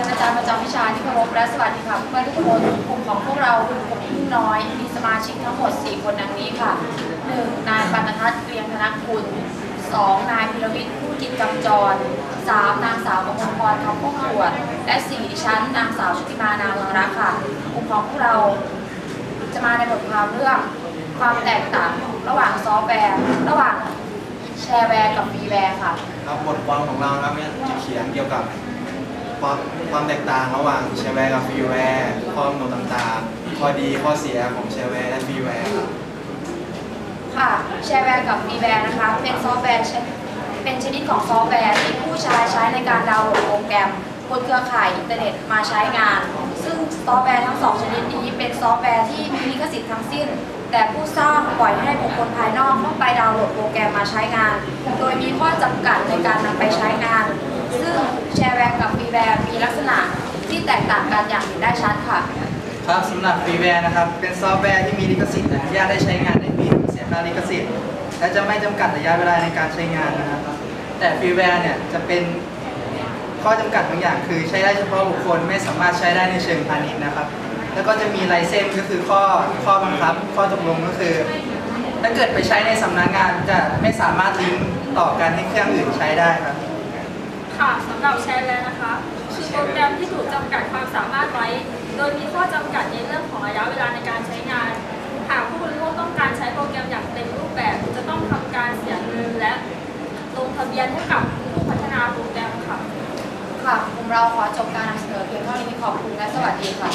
นอาจารย์ประจำวิชาที่เคารพและสวัสดีค่ะเพื่อนทุกคนกลุ่มของพวกเรากลุ่มพึ่งน้อย มีสมาชิกทั้งหมด 4 คนดังนี้ค่ะ 1. นายปานทัศน์เรียงธนกุล 2. นายพิรวิทย์ผู้กิจกำจร 3. นางสาวกมลพรคำพวกตรวจ และ 4 ดิฉันนางสาวชุติมานาเมืองรักค่ะกลุ่มของพวกเราจะมาในบทความเรื่องความแตกต่างระหว่างซอฟต์แวร์ระหว่างแชร์แวร์กับฟรีแวร์ค่ะ ครับบทความของเรานะครับเนี่ยจะเขียนเกี่ยวกับ ความความแตกต่างระหว่างแชร์แวร์กับฟรีแวร์ข้อกำหนดต่างๆ ข้อดีข้อเสียของแชร์แวร์และฟรีแวร์ครับค่ะแชร์แวร์กับฟรีแวร์นะคะ เป็นซอฟต์แวร์เป็นชนิดของซอฟต์แวร์ที่ผู้ใช้ใช้ในการดาวน์โหลดโปรแกรมบนเครือข่ายอินเทอร์เน็ตมาใช้งาน ซึ่งซอฟต์แวร์ทั้งสองชนิดนี้เป็นซอฟต์แวร์ที่มีลิขสิทธิ์ทั้งสิ้น แต่ผู้สร้างปล่อยให้บุคคลภายนอกเข้าไปดาวน์โหลดโปรแกรมมาใช้งาน โดยมีข้อจำกัดในการนำไปใช้งาน ซึ่งแชร์แวร์กับฟรีแวร์มี ลักษณะที่แตกต่างกันอย่างเห็นได้ชัดค่ะ ครับสำหรับฟรีแวร์นะครับ เป็นซอฟต์แวร์ที่มีลิขสิทธิ์อนุญาตได้ใช้งานในปีเสียค่าลิขสิทธิ์ และจะไม่จำกัดระยะเวลาในการใช้งานนะครับ แต่ฟรีแวร์เนี่ยจะเป็นข้อจำกัดบางอย่าง คือใช้ได้เฉพาะบุคคลไม่สามารถใช้ได้ในเชิงพาณิชย์นะครับ แล้วก็จะมีไลเซนส์ก็คือข้อข้อบังคับ ข้อตกลงก็คือ ถ้าเกิดไปใช้ในสำนักงานจะไม่สามารถลิงก์ต่อกันให้เครื่องอื่นใช้ได้ครับ ค่ะสำหรับแชร์แวร์นะคะคือ โปรแกรมที่ถูกจำกัดความสามารถไว้ โดยมีข้อจำกัดในเรื่องของระยะเวลาในการใช้งาน หากผู้บริโภคต้องการใช้โปรแกรมอย่างเต็มรูปแบบ จะต้องทำการเสียเงินและลงทะเบียนให้กับผู้พัฒนาโปรแกรมค่ะ ค่ะกลุ่มเราขอจบการนำเสนอเพียงเท่านี้ขอบคุณและสวัสดีค่ะ